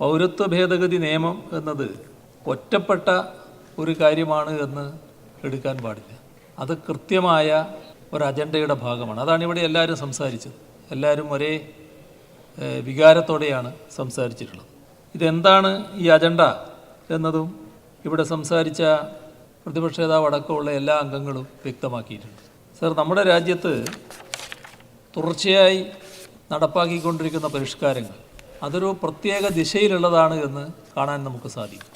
പൗരത്വ ഭേദഗതി നിയമം എന്നത് ഒറ്റപ്പെട്ട ഒരു കാര്യമാണ് എന്ന് എടുക്കാൻ പാടില്ല. അത് കൃത്യമായ ഒരു അജണ്ടയുടെ ഭാഗമാണ്. അതാണ് ഇവിടെ എല്ലാവരും സംസാരിച്ചത്. എല്ലാവരും ഒരേ വികാരത്തോടെയാണ് സംസാരിച്ചിട്ടുള്ളത്. ഇതെന്താണ് ഈ അജണ്ട എന്നതും ഇവിടെ സംസാരിച്ച പ്രതിപക്ഷ നേതാവ് അടക്കമുള്ള എല്ലാ അംഗങ്ങളും വ്യക്തമാക്കിയിട്ടുണ്ട്. സർ നമ്മുടെ രാജ്യത്ത് തുടർച്ചയായി നടപ്പാക്കിക്കൊണ്ടിരിക്കുന്ന പരിഷ്കാരങ്ങൾ അതൊരു പ്രത്യേക ദിശയിലുള്ളതാണ് എന്ന് കാണാൻ നമുക്ക് സാധിക്കും.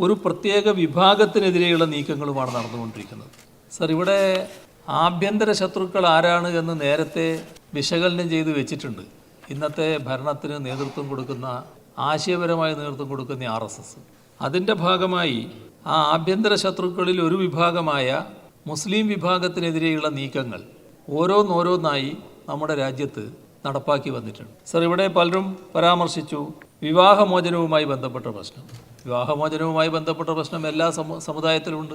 ഒരു പ്രത്യേക വിഭാഗത്തിനെതിരെയുള്ള നീക്കങ്ങളുമാണ് നടന്നുകൊണ്ടിരിക്കുന്നത്. സർ ഇവിടെ ആഭ്യന്തര ശത്രുക്കൾ ആരാണ് എന്ന് നേരത്തെ വിശകലനം ചെയ്ത് വെച്ചിട്ടുണ്ട്. ഇന്നത്തെ ഭരണത്തിന് നേതൃത്വം കൊടുക്കുന്ന ആശയപരമായ നേതൃത്വം കൊടുക്കുന്ന ആർ എസ് എസ്. അതിന്റെ ഭാഗമായി ആ ആഭ്യന്തര ശത്രുക്കളിൽ ഒരു വിഭാഗമായ മുസ്ലിം വിഭാഗത്തിനെതിരെയുള്ള നീക്കങ്ങൾ ഓരോന്നോരോന്നായി നമ്മുടെ രാജ്യത്ത് നടപ്പാക്കി വന്നിട്ടുണ്ട്. സർ ഇവിടെ പലരും പരാമർശിച്ചു വിവാഹമോചനവുമായി ബന്ധപ്പെട്ട പ്രശ്നം. വിവാഹമോചനവുമായി ബന്ധപ്പെട്ട പ്രശ്നം എല്ലാ സമു സമുദായത്തിലുമുണ്ട്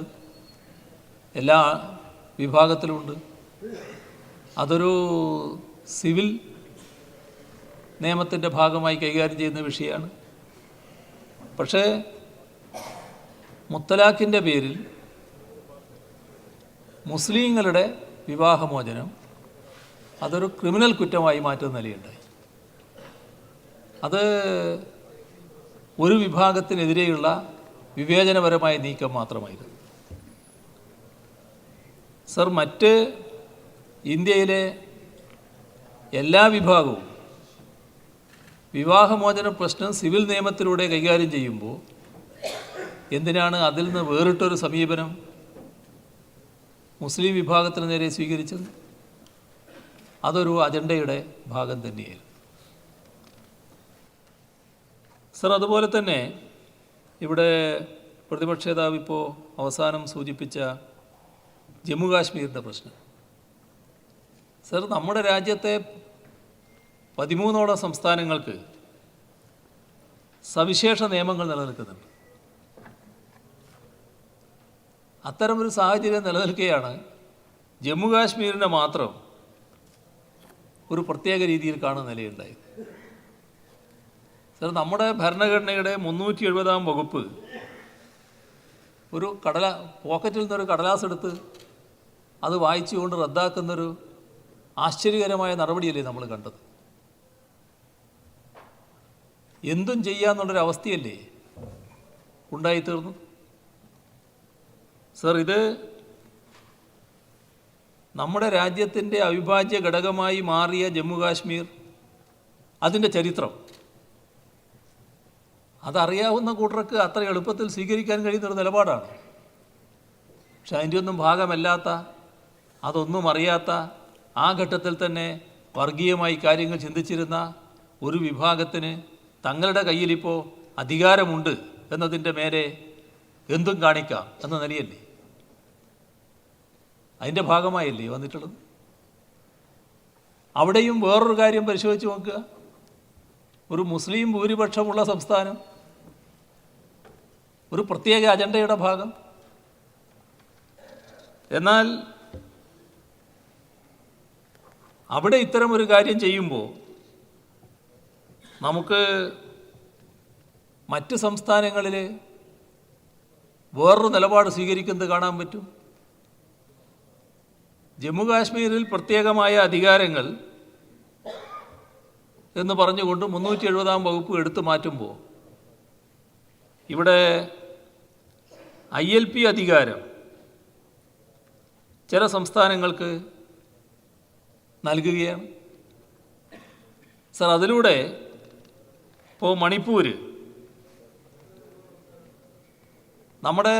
എല്ലാ വിഭാഗത്തിലുമുണ്ട് അതൊരു സിവിൽ നിയമത്തിന്റെ ഭാഗമായി കൈകാര്യം ചെയ്യുന്ന വിഷയമാണ്. പക്ഷേ മുത്തലാഖിന്റെ പേരിൽ മുസ്ലിങ്ങളുടെ വിവാഹമോചനം അതൊരു ക്രിമിനൽ കുറ്റമായി മാറ്റുന്ന നിലയുണ്ടായി അത് ഒരു വിഭാഗത്തിനെതിരെയുള്ള വിവേചനപരമായ നീക്കം മാത്രമായിരുന്നു. സർ മറ്റ് ഇന്ത്യയിലെ എല്ലാ വിഭാഗവും വിവാഹമോചന പ്രശ്നം സിവിൽ നിയമത്തിലൂടെ കൈകാര്യം ചെയ്യുമ്പോൾ എന്തിനാണ് അതിൽ നിന്ന് വേറിട്ടൊരു സമീപനം മുസ്ലിം വിഭാഗത്തിന് നേരെ സ്വീകരിച്ചത്? അതൊരു അജണ്ടയുടെ ഭാഗം തന്നെയായിരുന്നു. സർ അതുപോലെ തന്നെ ഇവിടെ പ്രതിപക്ഷ നേതാവ് ഇപ്പോൾ അവസാനം സൂചിപ്പിച്ച ജമ്മു കാശ്മീരിന്റെ പ്രശ്നം. സർ നമ്മുടെ രാജ്യത്തെ പതിമൂന്നോളം സംസ്ഥാനങ്ങൾക്ക് സവിശേഷ നിയമങ്ങൾ നിലനിൽക്കുന്നുണ്ട്. അത്തരമൊരു സാഹചര്യം നിലനിൽക്കുകയാണ് ജമ്മു കാശ്മീരിനെ മാത്രം ഒരു പ്രത്യേക രീതിയിൽ കാണുന്ന നിലയുണ്ടായത് സാർ നമ്മുടെ ഭരണഘടനയുടെ മുന്നൂറ്റി എഴുപതാം വകുപ്പ് ഒരു കടല പോക്കറ്റിൽ നിന്നൊരു കടലാസ് എടുത്ത് അത് വായിച്ചുകൊണ്ട് റദ്ദാക്കുന്നൊരു ആശ്ചര്യകരമായ നടപടിയല്ലേ നമ്മൾ കണ്ടത്? എന്തും ചെയ്യാമെന്നുള്ളൊരു അവസ്ഥയല്ലേ ഉണ്ടായിത്തീർന്നു സർ ഇത് നമ്മുടെ രാജ്യത്തിന്റെ അവിഭാജ്യ ഘടകമായി മാറിയ ജമ്മു കാശ്മീർ അതിന്റെ ചരിത്രം. അതറിയാവുന്ന കൂട്ടർക്ക് അത്ര എളുപ്പത്തിൽ സ്വീകരിക്കാൻ കഴിയുന്നൊരു നിലപാടാണ്. പക്ഷെ അതിന്റെ ഒന്നും ഭാഗമല്ലാത്ത അതൊന്നും അറിയാത്ത ആ ഘട്ടത്തിൽ തന്നെ വർഗീയമായി കാര്യങ്ങൾ ചിന്തിച്ചിരുന്ന ഒരു വിഭാഗത്തിന് തങ്ങളുടെ കയ്യിലിപ്പോൾ അധികാരമുണ്ട് എന്നതിന്റെ മേലെ എന്തും കാണിക്കാം എന്ന നിലയല്ലേ? അതിന്റെ ഭാഗമായല്ലേ വന്നിട്ടുള്ളത്? അവിടെയും വേറൊരു കാര്യം പരിശോധിച്ച് നോക്കുക. ഒരു മുസ്ലിം ഭൂരിപക്ഷമുള്ള സംസ്ഥാനം ഒരു പ്രത്യേക അജണ്ടയുടെ ഭാഗം. എന്നാൽ അവിടെ ഇത്തരം ഒരു കാര്യം ചെയ്യുമ്പോൾ നമുക്ക് മറ്റ് സംസ്ഥാനങ്ങളിൽ വേറൊരു നിലപാട് സ്വീകരിക്കുന്നത് കാണാൻ പറ്റും. ജമ്മു കാശ്മീരിൽ പ്രത്യേകമായ അധികാരങ്ങൾ എന്ന് പറഞ്ഞുകൊണ്ട് മുന്നൂറ്റി എഴുപതാം വകുപ്പ് എടുത്തു മാറ്റുമ്പോൾ ഇവിടെ ഐ എൽ പി അധികാരം ചില സംസ്ഥാനങ്ങൾക്ക് നൽകുകയാണ്. സർ അതിലൂടെ ഇപ്പോൾ മണിപ്പൂർ നമ്മുടെ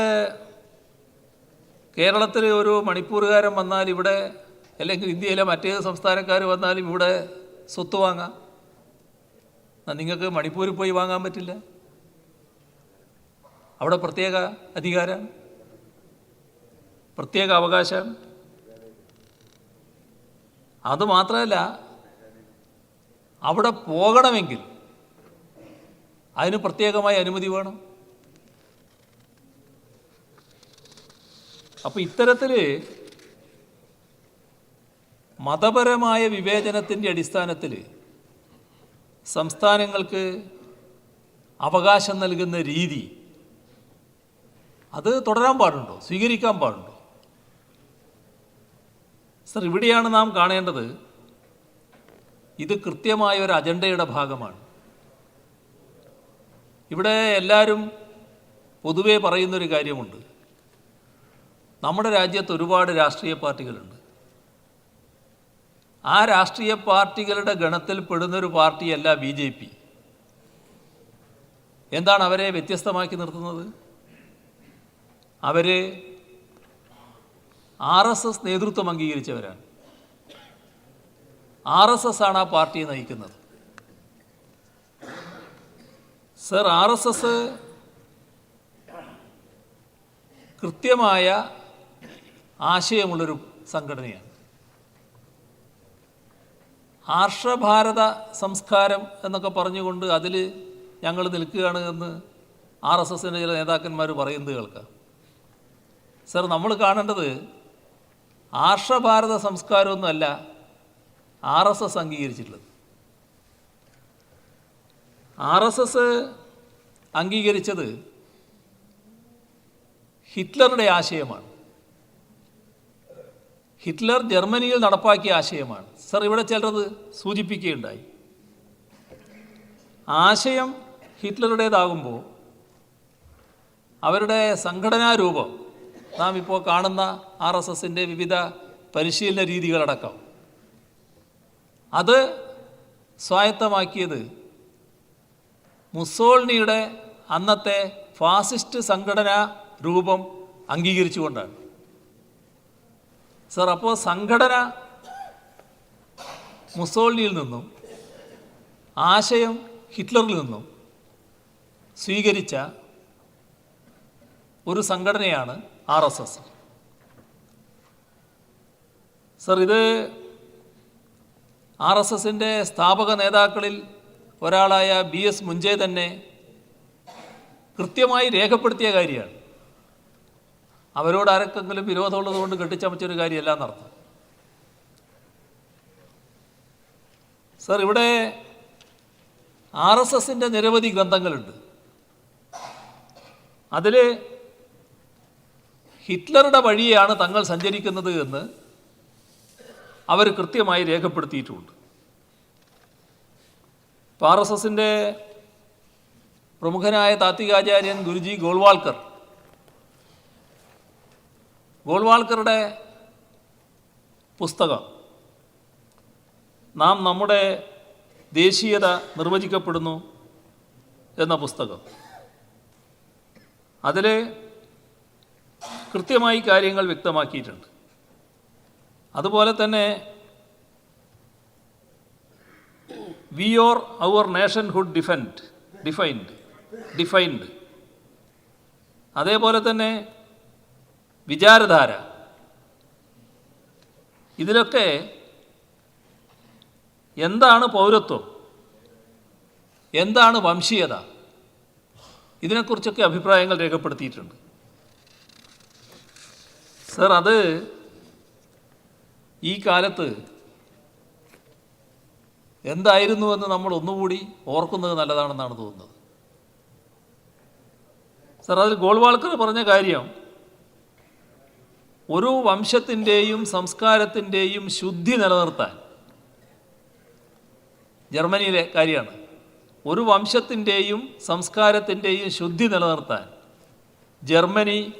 കേരളത്തിൽ ഒരു മണിപ്പൂർകാരൻ വന്നാൽ ഇവിടെ അല്ലെങ്കിൽ ഇന്ത്യയിലെ മറ്റേത് സംസ്ഥാനക്കാർ വന്നാലും ഇവിടെ സ്വത്ത് വാങ്ങാം. നിങ്ങൾക്ക് മണിപ്പൂരിൽ പോയി വാങ്ങാൻ പറ്റില്ല? അവിടെ പ്രത്യേക അധികാരം പ്രത്യേക അവകാശം. അതുമാത്രമല്ല അവിടെ പോകണമെങ്കിൽ അതിന് പ്രത്യേകമായി അനുമതി വേണം. അപ്പോൾ ഇത്തരത്തിൽ മതപരമായ വിവേചനത്തിന്റെ അടിസ്ഥാനത്തിൽ സംസ്ഥാനങ്ങൾക്ക് അവകാശം നൽകുന്ന രീതി അത് തുടരാൻ പാടുണ്ടോ? സ്വീകരിക്കാൻ പാടുണ്ടോ? സർ ഇവിടെയാണ് നാം കാണേണ്ടത് ഇത് കൃത്യമായ ഒരു അജണ്ടയുടെ ഭാഗമാണ്. ഇവിടെ എല്ലാവരും പൊതുവേ പറയുന്നൊരു കാര്യമുണ്ട്. നമ്മുടെ രാജ്യത്ത് ഒരുപാട് രാഷ്ട്രീയ പാർട്ടികളുണ്ട്. ആ രാഷ്ട്രീയ പാർട്ടികളുടെ ഗണത്തിൽ പെടുന്നൊരു പാർട്ടിയല്ല ബി ജെ പി. എന്താണ് അവരെ വ്യത്യസ്തമാക്കി നിർത്തുന്നത്? അവർ ആർ എസ് എസ് നേതൃത്വം അംഗീകരിച്ചവരാണ്. ആർ എസ് എസ് ആണ് ആ പാർട്ടിയെ നയിക്കുന്നത്. സർ ആർ എസ് എസ് കൃത്യമായ ആശയമുള്ളൊരു സംഘടനയാണ്. ആർഷഭാരത സംസ്കാരം എന്നൊക്കെ പറഞ്ഞുകൊണ്ട് അതിൽ ഞങ്ങൾ നിൽക്കുകയാണ് എന്ന് ആർ എസ് എസിന്റെ ചില നേതാക്കന്മാർ പറയുന്നത് കേൾക്കാം. സർ നമ്മൾ കാണേണ്ടത് ആർഷഭാരത സംസ്കാരമൊന്നുമല്ല ആർ എസ് എസ് അംഗീകരിച്ചിട്ടുള്ളത്. ആർ എസ് എസ് അംഗീകരിച്ചത് ഹിറ്റ്ലറുടെ ആശയമാണ്. ഹിറ്റ്ലർ ജർമ്മനിയിൽ നടപ്പാക്കിയ ആശയമാണ്. സർ ഇവിടെ ചിലരത് സൂചിപ്പിക്കുകയുണ്ടായി. ആശയം ഹിറ്റ്ലറുടേതാകുമ്പോൾ അവരുടെ സംഘടനാ രൂപം നാം ഇപ്പോൾ കാണുന്ന ആർ എസ് എസിന്റെ വിവിധ പരിശീലന രീതികളടക്കം. അത് സ്വായത്തമാക്കിയത് മുസോളിനിയുടെ അന്നത്തെ ഫാസിസ്റ്റ് സംഘടനാ രൂപം അംഗീകരിച്ചുകൊണ്ടാണ്. സർ അപ്പോൾ സംഘടന മുസോളിനിയിൽ നിന്നും ആശയം ഹിറ്റ്ലറിൽ നിന്നും സ്വീകരിച്ച ഒരു സംഘടനയാണ് ആർ എസ് എസ്. സർ ഇത് ആർ എസ് എസിന്റെ സ്ഥാപക നേതാക്കളിൽ ഒരാളായ ബി എസ് മുഞ്ചേ തന്നെ കൃത്യമായി രേഖപ്പെടുത്തിയ കാര്യമാണ്. അവരോട് ആരൊക്കെങ്കിലും വിരോധമുള്ളത് കൊണ്ട് കെട്ടിച്ചമച്ചൊരു കാര്യമല്ല എന്നർത്ഥം. സർ ഇവിടെ ആർ എസ് എസിന്റെ നിരവധി ഗ്രന്ഥങ്ങളുണ്ട്. അതിൽ ഹിറ്റ്ലറുടെ വഴിയാണ് തങ്ങൾ സഞ്ചരിക്കുന്നത് എന്ന് അവർ കൃത്യമായി രേഖപ്പെടുത്തിയിട്ടുമുണ്ട് ഇപ്പോൾ ആർ എസ് എസിന്റെ പ്രമുഖനായ താത്വികാചാര്യൻ ഗുരുജി ഗോൾവാൾക്കർ ഗോൾവാൾക്കറുടെ പുസ്തകം. നാം നമ്മുടെ ദേശീയത നിർവചിക്കപ്പെടുന്നു എന്ന പുസ്തകം. അതിൽ കൃത്യമായി കാര്യങ്ങൾ വ്യക്തമാക്കിയിട്ടുണ്ട്. അതുപോലെ തന്നെ we or our nationhood defend defined defined. അതേപോലെ തന്നെ വിചാരധാര. ഇതിലൊക്കെ എന്താണ് പൗരത്വം? എന്താണ് വംശീയത? ഇതിനെക്കുറിച്ചൊക്കെ അഭിപ്രായങ്ങൾ രേഖപ്പെടുത്തിയിട്ടുണ്ട്. സർ അത് ഈ കാലത്ത് എന്തായിരുന്നുവെന്ന് നമ്മൾ ഒന്നുകൂടി ഓർക്കുന്നത് നല്ലതാണെന്നാണ് തോന്നുന്നത്. സർ അതിൽ ഗോൾവാൾക്കർ പറഞ്ഞ കാര്യം ഒരു വംശത്തിന്റെയും സംസ്കാരത്തിന്റെയും ശുദ്ധി നിലനിർത്താൻ. ജർമ്മനിയിലെ കാര്യമാണ്. ഒരു വംശത്തിന്റെയും സംസ്കാരത്തിന്റെയും ശുദ്ധി നിലനിർത്താൻ ജർമ്മനി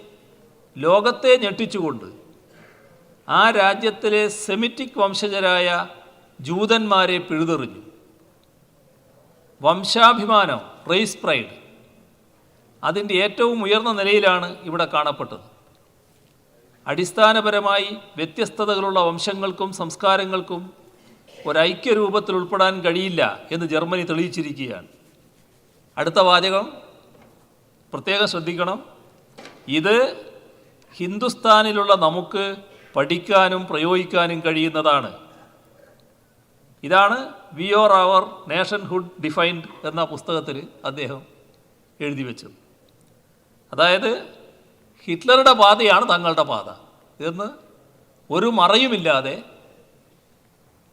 ലോകത്തെ ഞെട്ടിച്ചുകൊണ്ട് ആ രാജ്യത്തിലെ സെമിറ്റിക് വംശജരായ ജൂതന്മാരെ പിഴുതെറിഞ്ഞു. വംശാഭിമാനം റേസ് പ്രൈഡ് അതിന്റെ ഏറ്റവും ഉയർന്ന നിലയിലാണ് ഇവിടെ കാണപ്പെട്ടത്. അടിസ്ഥാനപരമായി വ്യത്യസ്തതകളുള്ള വംശങ്ങൾക്കും സംസ്കാരങ്ങൾക്കും ഒരൈക്യരൂപത്തിൽ ഉൾപ്പെടാൻ കഴിയില്ല എന്ന് ജർമ്മനി തെളിയിച്ചിരിക്കുകയാണ്. അടുത്ത വാചകം. പ്രത്യേകം ശ്രദ്ധിക്കണം. ഇത് ഹിന്ദുസ്ഥാനിലുള്ള നമുക്ക് പഠിക്കാനും പ്രയോഗിക്കാനും കഴിയുന്നതാണ്. ഇതാണ് we or our nationhood defined എന്ന പുസ്തകത്തിൽ അദ്ദേഹം എഴുതി വെച്ചത്. അതായത് ഹിറ്റ്ലറുടെ പാതയാണ് തങ്ങളുടെ പാത. എന്ന് ഒരു മറയുമില്ലാതെ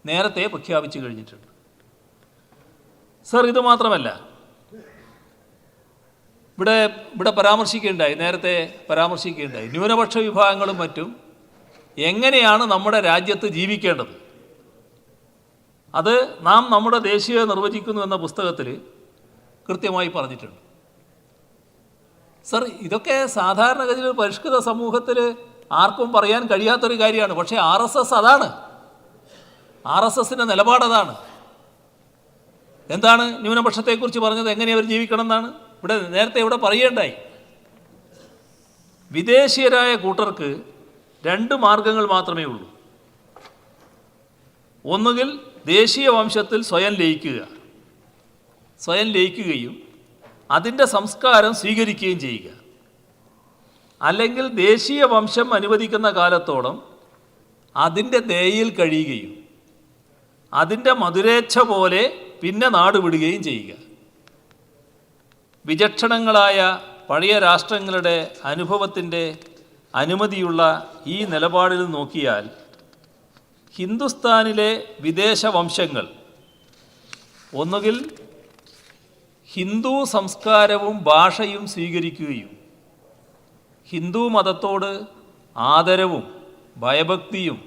നേരത്തെ പ്രഖ്യാപിച്ചു കഴിഞ്ഞിട്ടുണ്ട്. സർ ഇത് മാത്രമല്ല. ഇവിടെ ഇവിടെ പരാമർശിക്കുകയുണ്ടായി നേരത്തെ പരാമർശിക്കുകയുണ്ടായി ന്യൂനപക്ഷ വിഭാഗങ്ങളും മറ്റും എങ്ങനെയാണ് നമ്മുടെ രാജ്യത്ത് ജീവിക്കേണ്ടത്? അത് നാം നമ്മുടെ ദേശീയ നിർവചിക്കുന്നു എന്ന പുസ്തകത്തിൽ കൃത്യമായി പറഞ്ഞിട്ടുണ്ട്. സർ ഇതൊക്കെ സാധാരണഗതിയിൽ പരിഷ്കൃത സമൂഹത്തിൽ ആർക്കും പറയാൻ കഴിയാത്തൊരു കാര്യമാണ്. പക്ഷേ ആർ എസ് എസ് അതാണ്. ആർ എസ് എസിന്റെ നിലപാടതാണ് എന്താണ് ന്യൂനപക്ഷത്തെക്കുറിച്ച് പറഞ്ഞത്? എങ്ങനെ അവർ ജീവിക്കണം എന്നാണ്? ഇവിടെ നേരത്തെ ഇവിടെ പറയേണ്ടായി. വിദേശീയരായ കൂട്ടർക്ക് രണ്ട് മാർഗങ്ങൾ മാത്രമേ ഉള്ളൂ. ഒന്നുകിൽ ദേശീയ വംശത്തിൽ സ്വയം ലയിക്കുക. സ്വയം ലയിക്കുകയും അതിന്റെ സംസ്കാരം സ്വീകരിക്കുകയും ചെയ്യുക. അല്ലെങ്കിൽ ദേശീയ വംശം അനുവദിക്കുന്ന കാലത്തോളം അതിന്റെ ദയയിൽ കഴിയുകയും അതിന്റെ മധുരേച്ഛ പോലെ പിന്നെ നാട് വിടുകയും ചെയ്യുക. വിചക്ഷണങ്ങളായ പഴയ രാഷ്ട്രങ്ങളുടെ അനുഭവത്തിന്റെ അനുമതിയുള്ള ഈ നിലപാടിൽ നോക്കിയാൽ ഹിന്ദുസ്ഥാനിലെ വിദേശ വംശങ്ങൾ ഒന്നുകിൽ ഹിന്ദു സംസ്കാരവും ഭാഷയും സ്വീകരിക്കുകയും ഹിന്ദു മതത്തോട് ആദരവും ഭയഭക്തിയും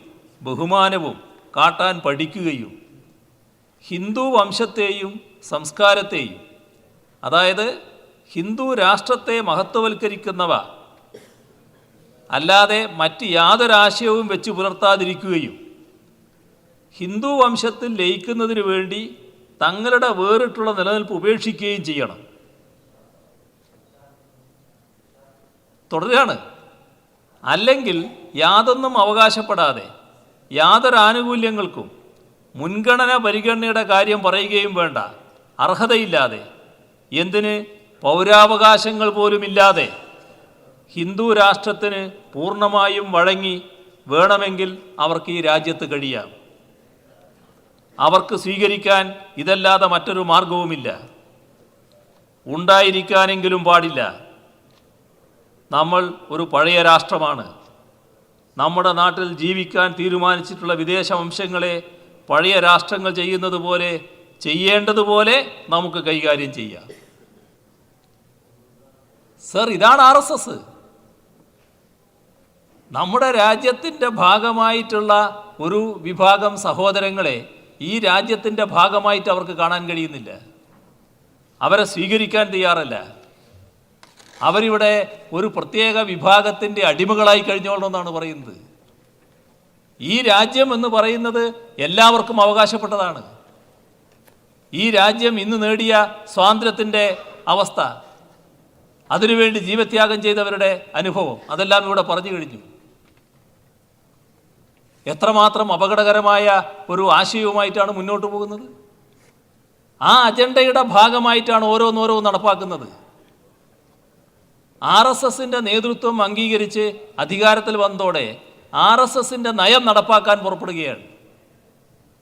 ബഹുമാനവും കാട്ടാൻ പഠിക്കുകയും ഹിന്ദു വംശത്തെയും സംസ്കാരത്തെയും അതായത് ഹിന്ദു രാഷ്ട്രത്തെ മഹത്വവൽക്കരിക്കുന്നവ അല്ലാതെ മറ്റ് യാതൊരാശയവും വെച്ച് പുലർത്താതിരിക്കുകയും ഹിന്ദു വംശത്തിൽ ലയിക്കുന്നതിന് വേണ്ടി തങ്ങളുടെ വേറിട്ടുള്ള നിലനിൽപ്പ് ഉപേക്ഷിക്കുകയും ചെയ്യണം. തുടരുകയാണ്. അല്ലെങ്കിൽ യാതൊന്നും അവകാശപ്പെടാതെ യാതൊരു ആനുകൂല്യങ്ങൾക്കും മുൻഗണന പരിഗണനയുടെ കാര്യം പറയുകയും വേണ്ട. അർഹതയില്ലാതെ എന്തിന്? പൗരാവകാശങ്ങൾ പോലുമില്ലാതെ ഹിന്ദു രാഷ്ട്രത്തിന് പൂർണമായും വഴങ്ങി വേണമെങ്കിൽ അവർക്ക് ഈ രാജ്യത്ത് കഴിയാം. അവർക്ക് സ്വീകരിക്കാൻ ഇതല്ലാതെ മറ്റൊരു മാർഗവുമില്ല. ഉണ്ടായിരിക്കാനെങ്കിലും പാടില്ല. നമ്മൾ ഒരു പഴയ രാഷ്ട്രമാണ്. നമ്മുടെ നാട്ടിൽ ജീവിക്കാൻ തീരുമാനിച്ചിട്ടുള്ള വിദേശ വംശങ്ങളെ പഴയ രാഷ്ട്രങ്ങൾ ചെയ്യുന്നത് പോലെ ചെയ്യേണ്ടതുപോലെ നമുക്ക് കൈകാര്യം ചെയ്യാം. സർ ഇതാണ് ആർ എസ് എസ്. നമ്മുടെ രാജ്യത്തിന്റെ ഭാഗമായിട്ടുള്ള ഒരു വിഭാഗം സഹോദരങ്ങളെ ഈ രാജ്യത്തിന്റെ ഭാഗമായിട്ട് അവർക്ക് കാണാൻ കഴിയുന്നില്ല. അവരെ സ്വീകരിക്കാൻ തയ്യാറല്ല. അവരിവിടെ ഒരു പ്രത്യേക വിഭാഗത്തിന്റെ അടിമകളായി കഴിഞ്ഞോളണമെന്നാണ് പറയുന്നത്. ഈ രാജ്യം എന്ന് പറയുന്നത് എല്ലാവർക്കും അവകാശപ്പെട്ടതാണ്. ഈ രാജ്യം ഇന്ന് നേടിയ സ്വാതന്ത്ര്യത്തിന്റെ അവസ്ഥ അതിനുവേണ്ടി ജീവത്യാഗം ചെയ്തവരുടെ അനുഭവം അതെല്ലാം ഇവിടെ പറഞ്ഞു കഴിഞ്ഞു. എത്രമാത്രം അപകടകരമായ ഒരു ആശയവുമായിട്ടാണ് മുന്നോട്ട് പോകുന്നത്? ആ അജണ്ടയുടെ ഭാഗമായിട്ടാണ് ഓരോന്നോരോ നടപ്പാക്കുന്നത്. ആർ എസ് എസിന്റെ നേതൃത്വം അംഗീകരിച്ച് അധികാരത്തിൽ വന്നതോടെ ആർ എസ് എസിന്റെ നയം നടപ്പാക്കാൻ പുറപ്പെടുകയാണ്.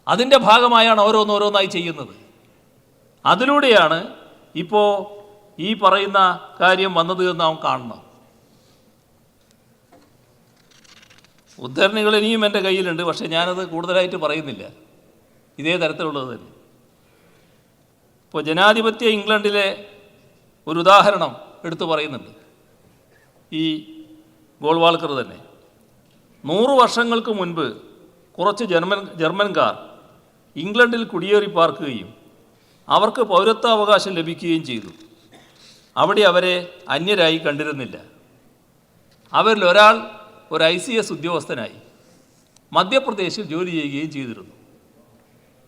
അതിന്റെ ഭാഗമായാണ് ഓരോന്നോരോന്നായി ചെയ്യുന്നത്. അതിലൂടെയാണ് ഇപ്പോൾ ഈ പറയുന്ന കാര്യം വന്നത് എന്ന് നാം കാണണം. ഉദ്ധരണികൾ ഇനിയും എന്റെ കയ്യിലുണ്ട് പക്ഷേ ഞാനത് കൂടുതലായിട്ട് പറയുന്നില്ല. ഇതേ തരത്തിലുള്ളത് തന്നെ. ഇപ്പോൾ ജനാധിപത്യ ഇംഗ്ലണ്ടിലെ ഒരു ഉദാഹരണം എടുത്തു പറയുന്നുണ്ട്. ഈ ഗോൾവാൾക്കർ തന്നെ. നൂറു വർഷങ്ങൾക്ക് മുൻപ് കുറച്ച് ജർമ്മൻ ജർമ്മൻകാർ ഇംഗ്ലണ്ടിൽ കുടിയേറി പാർക്കുകയും അവർക്ക് പൗരത്വാവകാശം ലഭിക്കുകയും ചെയ്തു. അവിടെ അവരെ അന്യരായി കണ്ടിരുന്നില്ല. അവരിൽ ഒരാൾ ഒരു ഐ സി എസ് ഉദ്യോഗസ്ഥനായി മധ്യപ്രദേശിൽ ജോലി ചെയ്യുകയും ചെയ്തിരുന്നു.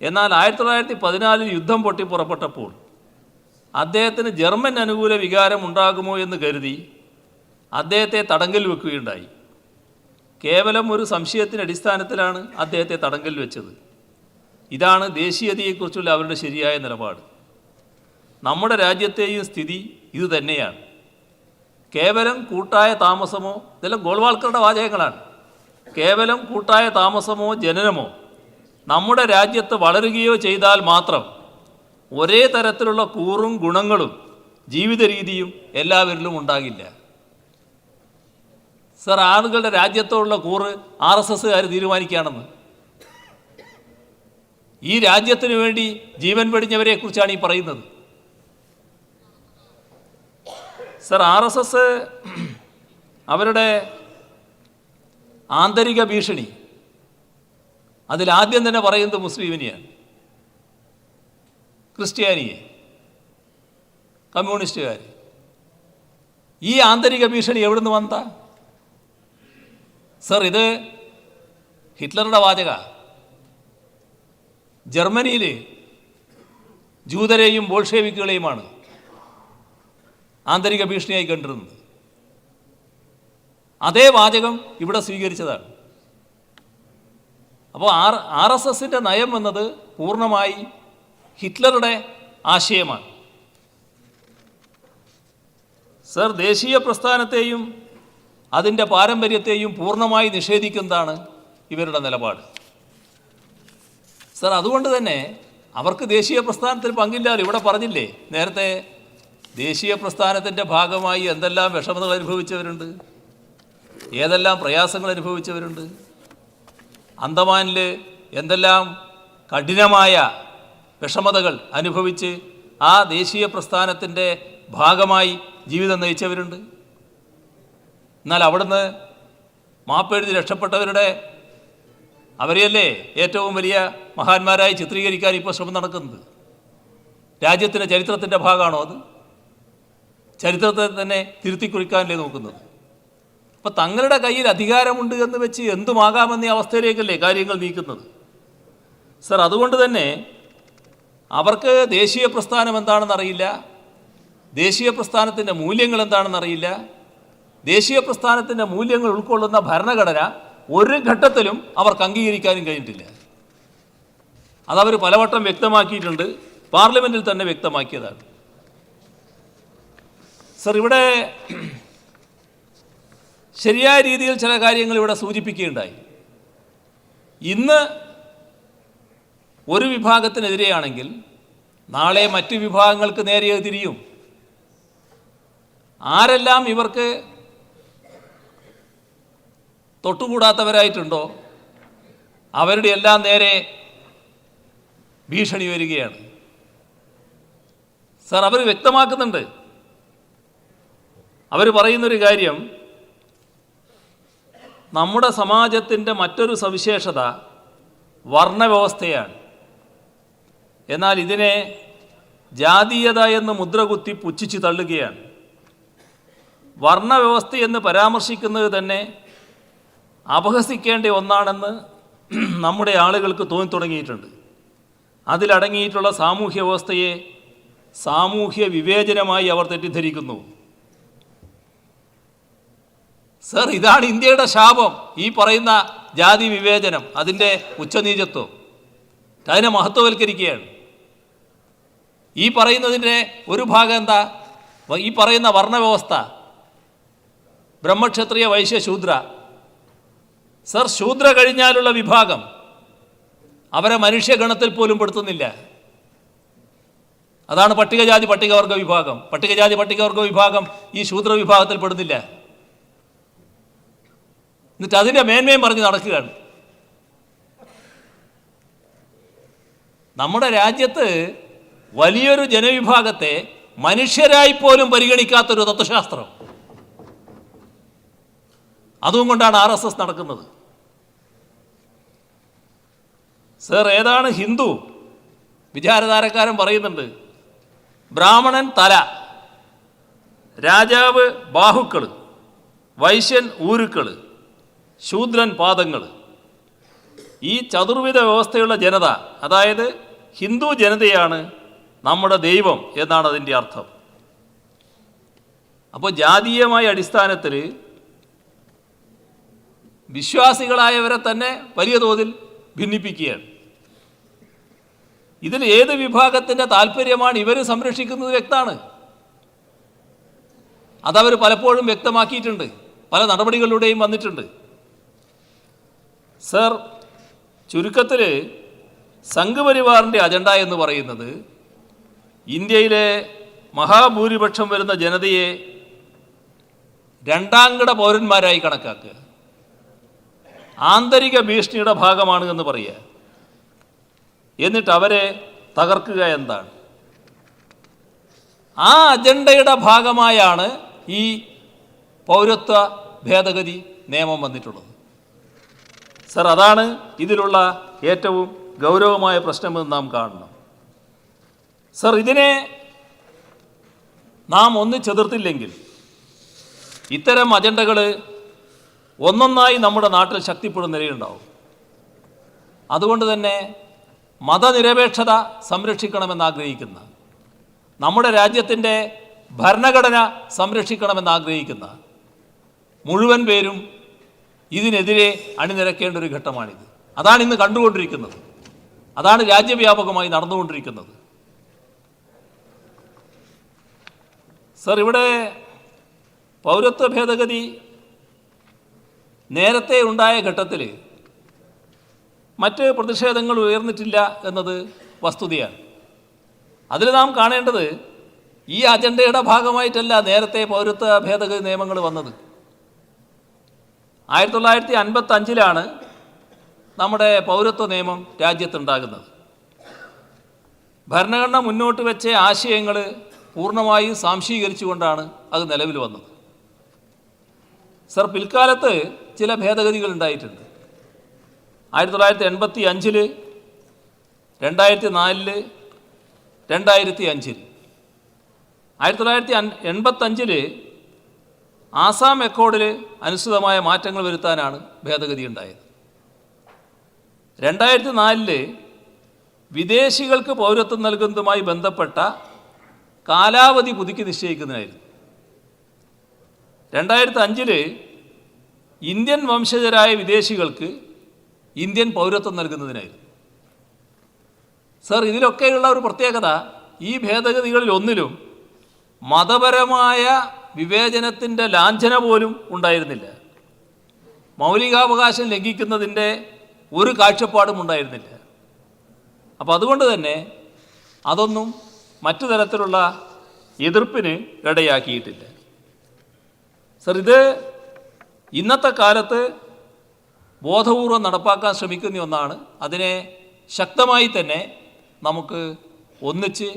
എന്നാൽ ആയിരത്തി തൊള്ളായിരത്തി പതിനാലിൽ യുദ്ധം പൊട്ടി പുറപ്പെട്ടപ്പോൾ അദ്ദേഹത്തിന് ജർമ്മൻ അനുകൂല വികാരം ഉണ്ടാകുമോ എന്ന് കരുതി അദ്ദേഹത്തെ തടങ്കൽ വെക്കുകയുണ്ടായി. കേവലം ഒരു സംശയത്തിന്റെ അടിസ്ഥാനത്തിലാണ് അദ്ദേഹത്തെ തടങ്കൽ വെച്ചത്. ഇതാണ് ദേശീയതയെക്കുറിച്ചുള്ള അവരുടെ ശരിയായ നിലപാട്. നമ്മുടെ രാജ്യത്തെയും സ്ഥിതി ഇത് തന്നെയാണ് കേവലം കൂട്ടായ താമസമോ ഇതെല്ലാം ഗോൾവാൾക്കറുടെ വാചകങ്ങളാണ്. കേവലം കൂട്ടായ താമസമോ ജനനമോ നമ്മുടെ രാജ്യത്ത് വളരുകയോ ചെയ്താൽ മാത്രം ഒരേ തരത്തിലുള്ള കൂറും ഗുണങ്ങളും ജീവിത രീതിയും എല്ലാവരിലും ഉണ്ടാകില്ല. സർ ആളുകളുടെ രാജ്യത്തോടുള്ള കൂറ് ആർ എസ് എസ്സുകാർ തീരുമാനിക്കുകയാണെന്ന്. ഈ രാജ്യത്തിനു വേണ്ടി ജീവൻ വെടിഞ്ഞവരെക്കുറിച്ചാണ് ഈ പറയുന്നത്. സർ ആർ എസ് എസ് അവരുടെ ആന്തരിക ഭീഷണി. അതിലാദ്യം തന്നെ പറയുന്നത് മുസ്ലിമിനെയാണ് ക്രിസ്ത്യാനിയെ. കമ്മ്യൂണിസ്റ്റുകാർ ഈ ആന്തരിക ഭീഷണി എവിടുന്ന് വന്ന സർ ഇത് ഹിറ്റ്ലറുടെ വാചക. ജർമ്മനിയിൽ ജൂതരെയും ബോൾഷേവിക്കുകളെയുമാണ് ആന്തരിക ഭീഷണിയായി കണ്ടിരുന്നത് അതേ വാചകം ഇവിടെ സ്വീകരിച്ചതാണ്. അപ്പോൾ ആർ ആർ എസ് എസിന്റെ നയം എന്നത് പൂർണമായി ഹിറ്റ്ലറുടെ ആശയമാണ്. സർ ദേശീയ പ്രസ്ഥാനത്തെയും അതിന്റെ പാരമ്പര്യത്തെയും പൂർണമായി നിഷേധിക്കുന്നതാണ് ഇവരുടെ നിലപാട്. സർ അതുകൊണ്ട് തന്നെ അവർക്ക് ദേശീയ പ്രസ്ഥാനത്തിൽ പങ്കില്ലാതെ ഇവിടെ പറഞ്ഞില്ലേ? നേരത്തെ ദേശീയ പ്രസ്ഥാനത്തിന്റെ ഭാഗമായി എന്തെല്ലാം വിഷമതകൾ അനുഭവിച്ചവരുണ്ട്? ഏതെല്ലാം പ്രയാസങ്ങൾ അനുഭവിച്ചവരുണ്ട്? അന്തമാനിൽ എന്തെല്ലാം കഠിനമായ വിഷമതകൾ അനുഭവിച്ച് ആ ദേശീയ പ്രസ്ഥാനത്തിന്റെ ഭാഗമായി ജീവിതം നയിച്ചവരുണ്ട്. എന്നാൽ അവിടുന്ന് മാപ്പെഴുതി രക്ഷപ്പെട്ടവരുടെ അവരെയല്ലേ ഏറ്റവും വലിയ മഹാന്മാരായി ചിത്രീകരിക്കാൻ ഇപ്പോൾ ശ്രമം നടക്കുന്നത്? രാജ്യത്തിന്റെ ചരിത്രത്തിന്റെ ഭാഗമാണോ അത്? ചരിത്രത്തെ തന്നെ തിരുത്തി കുറിക്കാനല്ലേ നോക്കുന്നത്? അപ്പം തങ്ങളുടെ കയ്യിൽ അധികാരമുണ്ട് എന്ന് വെച്ച് എന്തുമാകാമെന്ന അവസ്ഥയിലേക്കല്ലേ കാര്യങ്ങൾ നീക്കുന്നത്? സർ അതുകൊണ്ട് തന്നെ അവർക്ക് ദേശീയ പ്രസ്ഥാനം എന്താണെന്ന് അറിയില്ല ദേശീയ പ്രസ്ഥാനത്തിന്റെ മൂല്യങ്ങൾ എന്താണെന്ന് അറിയില്ല ദേശീയ പ്രസ്ഥാനത്തിന്റെ മൂല്യങ്ങൾ ഉൾക്കൊള്ളുന്ന ഭരണഘടന ഒരു ഘട്ടത്തിലും അവർക്ക് അംഗീകരിക്കാനും കഴിഞ്ഞിട്ടില്ല. അതവർ പലവട്ടം വ്യക്തമാക്കിയിട്ടുണ്ട് പാർലമെന്റിൽ തന്നെ വ്യക്തമാക്കിയതാണ്. സർ ഇവിടെ ശരിയായ രീതിയിൽ ചില കാര്യങ്ങൾ ഇവിടെ സൂചിപ്പിക്കുകയുണ്ടായി. ഇന്ന് ഒരു വിഭാഗത്തിനെതിരെയാണെങ്കിൽ നാളെ മറ്റു വിഭാഗങ്ങൾക്ക് നേരെ തിരിയും. ആരെല്ലാം ഇവർക്ക് തൊട്ടുകൂടാത്തവരായിട്ടുണ്ടോ അവരുടെ എല്ലാം നേരെ ഭീഷണി വരികയാണ്. സാർ അവർ വ്യക്തമാക്കുന്നുണ്ട് അവർ പറയുന്നൊരു കാര്യം നമ്മുടെ സമാജത്തിന്റെ മറ്റൊരു സവിശേഷത വർണവ്യവസ്ഥയാണ്. എന്നാൽ ഇതിനെ ജാതീയത എന്ന് മുദ്രകുത്തി പുച്ഛിച്ച് തള്ളുകയാണ്. വർണവ്യവസ്ഥ എന്ന് പരാമർശിക്കുന്നത് തന്നെ അപഹസിക്കേണ്ട ഒന്നാണെന്ന് നമ്മുടെ ആളുകൾക്ക് തോന്നി തുടങ്ങിയിട്ടുണ്ട് അതിലടങ്ങിയിട്ടുള്ള സാമൂഹ്യ വ്യവസ്ഥയെ സാമൂഹ്യ വിവേചനമായി അവർ തെറ്റിദ്ധരിക്കുന്നു. സർ ഇതാണ് ഇന്ത്യയുടെ ശാപം. ഈ പറയുന്ന ജാതി വിവേചനം അതിന്റെ ഉച്ചനീചത്വം. അതിനെ മഹത്വവൽക്കരിക്കുകയാണ്. ഈ പറയുന്നതിന്റെ ഒരു ഭാഗം എന്താ? ഈ പറയുന്ന വർണവ്യവസ്ഥ. ബ്രഹ്മക്ഷത്രിയ വൈശ്യ ശൂദ്ര. സർ ശൂദ്ര കഴിഞ്ഞാലുള്ള വിഭാഗം അവരെ മനുഷ്യഗണത്തിൽ പോലും പെടുത്തുന്നില്ല. അതാണ് പട്ടികജാതി പട്ടികവർഗ വിഭാഗം. പട്ടികജാതി പട്ടികവർഗ വിഭാഗം ഈ ശൂദ്ര വിഭാഗത്തിൽ പെടുന്നില്ല. എന്നിട്ട് അതിന്റെ മേന്മയും പറഞ്ഞ് നടക്കുകയാണ്. നമ്മുടെ രാജ്യത്ത് വലിയൊരു ജനവിഭാഗത്തെ മനുഷ്യരായി പോലും പരിഗണിക്കാത്തൊരു തത്വശാസ്ത്രം. അതും കൊണ്ടാണ് ആർ എസ് എസ് നടക്കുന്നത്. സർ ഏതാണ് ഹിന്ദു? വിചാരധാരക്കാരൻ പറയുന്നുണ്ട് ബ്രാഹ്മണൻ തല രാജാവ് ബാഹുക്കൾ വൈശ്യൻ ഊരുക്കൾ ശൂദ്രൻ പാദങ്ങൾ ഈ ചതുർവിധ വ്യവസ്ഥയുള്ള ജനത അതായത് ഹിന്ദു ജനതയാണ് നമ്മുടെ ദൈവം എന്നാണ് അതിന്റെ അർത്ഥം. അപ്പോൾ ജാതീയമായ അടിസ്ഥാനത്തിൽ വിശ്വാസികളായവരെ തന്നെ വലിയ തോതിൽ ഭിന്നിപ്പിക്കുകയാണ്. ഇതിൽ ഏത് വിഭാഗത്തിന്റെ താല്പര്യമാണ് ഇവർ സംരക്ഷിക്കുന്നത് വ്യക്തമാണ്. അതവർ പലപ്പോഴും വ്യക്തമാക്കിയിട്ടുണ്ട്. പല നടപടികളിലൂടെയും വന്നിട്ടുണ്ട്. സർ ചുരുക്കത്തിൽ സംഘപരിവാറിന്റെ അജണ്ട എന്ന് പറയുന്നത് ഇന്ത്യയിലെ മഹാഭൂരിപക്ഷം വരുന്ന ജനതയെ രണ്ടാംകിട പൗരന്മാരായി കണക്കാക്കുക. ആന്തരിക ഭീഷണിയുടെ ഭാഗമാണ് എന്ന് പറയുക. എന്നിട്ട് അവരെ തകർക്കുക എന്താണ്? ആ അജണ്ടയുടെ ഭാഗമായാണ് ഈ പൗരത്വ ഭേദഗതി നിയമം വന്നിട്ടുള്ളത്. സർ അതാണ് ഇതിലുള്ള ഏറ്റവും ഗൗരവമായ പ്രശ്നമെന്ന് നാം കാണണം. സർ ഇതിനെ നാം ഒന്ന് ചെതിർത്തില്ലെങ്കിൽ ഇത്തരം അജണ്ടകൾ ഒന്നൊന്നായി നമ്മുടെ നാട്ടിൽ ശക്തിപ്പെടുന്ന നിലയുണ്ടാവും അതുകൊണ്ട് തന്നെ മതനിരപേക്ഷത സംരക്ഷിക്കണമെന്ന് ആഗ്രഹിക്കുന്ന നമ്മുടെ രാജ്യത്തിന്റെ ഭരണഘടന സംരക്ഷിക്കണമെന്ന് ആഗ്രഹിക്കുന്ന മുഴുവൻ പേരും ഇതിനെതിരെ അണിനിരക്കേണ്ട ഒരു ഘട്ടമാണിത്. അതാണ് ഇന്ന് കണ്ടുകൊണ്ടിരിക്കുന്നത്. അതാണ് രാജ്യവ്യാപകമായി നടന്നുകൊണ്ടിരിക്കുന്നത്. സർ ഇവിടെ പൗരത്വ ഭേദഗതി നേരത്തെ ഉണ്ടായ ഘട്ടത്തിൽ മറ്റ് പ്രതിഷേധങ്ങൾ ഉയർന്നിട്ടില്ല എന്നത് വസ്തുതയാണ്. അതിൽ നാം കാണേണ്ടത് ഈ അജണ്ടയുടെ ഭാഗമായിട്ടല്ല നേരത്തെ പൗരത്വ ഭേദഗതി നിയമങ്ങൾ വന്നത്. ആയിരത്തി തൊള്ളായിരത്തി അൻപത്തി അഞ്ചിലാണ് നമ്മുടെ പൗരത്വ നിയമം രാജ്യത്തുണ്ടാകുന്നത്. ഭരണഘടന മുന്നോട്ട് വെച്ച ആശയങ്ങൾ പൂർണമായും സാംശീകരിച്ചുകൊണ്ടാണ് അത് നിലവിൽ വന്നത്. സർ പിൽക്കാലത്ത് ചില ഭേദഗതികൾ ഉണ്ടായിട്ടുണ്ട്. ആയിരത്തി തൊള്ളായിരത്തി എൺപത്തി അഞ്ചിൽ രണ്ടായിരത്തി നാലിൽ രണ്ടായിരത്തി അഞ്ചിൽ ആയിരത്തി തൊള്ളായിരത്തി എൺപത്തഞ്ചിൽ ആസാം അക്കോർഡിൽ അനുസൃതമായ മാറ്റങ്ങൾ വരുത്താനാണ് ഭേദഗതി ഉണ്ടായത്. രണ്ടായിരത്തി നാലിൽ വിദേശികൾക്ക് പൗരത്വം നൽകുന്നതുമായി ബന്ധപ്പെട്ട കാലാവധി പുതുക്കി നിശ്ചയിക്കുന്നതായിരുന്നു രണ്ടായിരത്തി അഞ്ചിൽ ഇന്ത്യൻ വംശജരായ വിദേശികൾക്ക് ഇന്ത്യൻ പൗരത്വം നൽകുന്നതിനായിരുന്നു. സർ ഇതിലൊക്കെയുള്ള ഒരു പ്രത്യേകത ഈ ഭേദഗതികളിൽ ഒന്നിലും മതപരമായ വിവേചനത്തിന്റെ ലാഞ്ചന പോലും ഉണ്ടായിരുന്നില്ല. മൗലികാവകാശം ലംഘിക്കുന്നതിന്റെ ഒരു കാഴ്ചപ്പാടും ഉണ്ടായിരുന്നില്ല. അപ്പോൾ അതുകൊണ്ട് തന്നെ അതൊന്നും മറ്റു തരത്തിലുള്ള എതിർപ്പിന് ഇടയാക്കിയിട്ടില്ല. സർ ഇത് ഇന്നത്തെ കാലത്ത് ബോധപൂർവം നടപ്പാക്കാൻ ശ്രമിക്കുന്ന ഒന്നാണ്. അതിനെ ശക്തമായി തന്നെ നമുക്ക് ഒന്നിച്ച്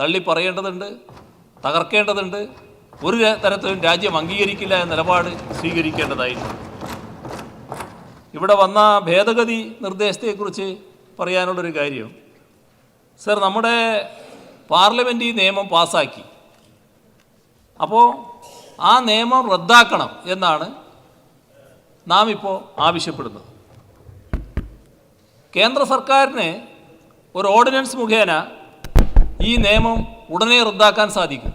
തള്ളി പറയേണ്ടതുണ്ട് തകർക്കേണ്ടതുണ്ട്. ഒരു തരത്തിലും രാജ്യം അംഗീകരിക്കില്ല എന്ന നിലപാട് സ്വീകരിക്കേണ്ടതായിട്ടുണ്ട്. ഇവിടെ വന്ന ഭേദഗതി നിർദ്ദേശത്തെക്കുറിച്ച് പറയാനുള്ളൊരു കാര്യം. സർ നമ്മുടെ പാർലമെന്റ് ഈ നിയമം പാസ്സാക്കി അപ്പോൾ ആ നിയമം റദ്ദാക്കണം എന്നാണ് നാം ഇപ്പോൾ ആവശ്യപ്പെടുന്നത്. കേന്ദ്ര സർക്കാരിന് ഒരു ഓർഡിനൻസ് മുഖേന ഈ നിയമം ഉടനെ റദ്ദാക്കാൻ സാധിക്കും.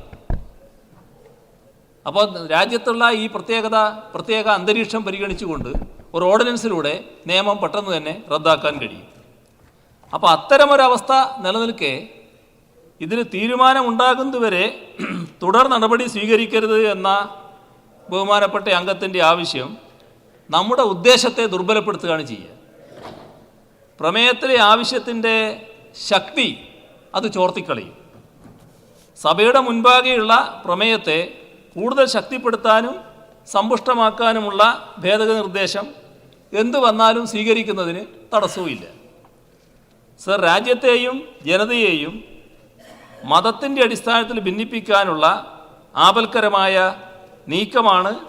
അപ്പോൾ രാജ്യത്തുള്ള ഈ പ്രത്യേകത പ്രത്യേക അന്തരീക്ഷം പരിഗണിച്ചുകൊണ്ട് ഒരു ഓർഡിനൻസിലൂടെ നിയമം പെട്ടെന്ന് തന്നെ റദ്ദാക്കാൻ കഴിയും. അപ്പോൾ അത്തരമൊരവസ്ഥ നിലനിൽക്കെ ഇതിന് തീരുമാനമുണ്ടാകുന്നതുവരെ തുടർ നടപടി സ്വീകരിക്കരുത് എന്ന ബഹുമാനപ്പെട്ട അംഗത്തിന്റെ ആവശ്യം നമ്മുടെ ഉദ്ദേശത്തെ ദുർബലപ്പെടുത്തുകയാണ് ചെയ്യുക. പ്രമേയത്തിലെ ആവശ്യത്തിന്റെ ശക്തി അത് ചോർത്തിക്കളയും. സഭയുടെ മുൻപാകെയുള്ള പ്രമേയത്തെ കൂടുതൽ ശക്തിപ്പെടുത്താനും സമ്പുഷ്ടമാക്കാനുമുള്ള ഭേദഗതി നിർദ്ദേശം എന്തു വന്നാലും സ്വീകരിക്കുന്നതിന് തടസ്സവുമില്ല. സർ രാജ്യത്തെയും ജനതയെയും മതത്തിന്റെ അടിസ്ഥാനത്തിൽ ഭിന്നിപ്പിക്കാനുള്ള ആപൽക്കരമായ നീക്കമാണ്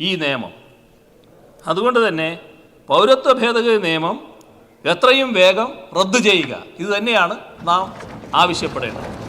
ഈ നിയമം. അതുകൊണ്ട് തന്നെ പൗരത്വ ഭേദഗതി നിയമം എത്രയും വേഗം റദ്ദു ചെയ്യുക. ഇതുതന്നെയാണ് നാം ആവശ്യപ്പെടേണ്ടത്.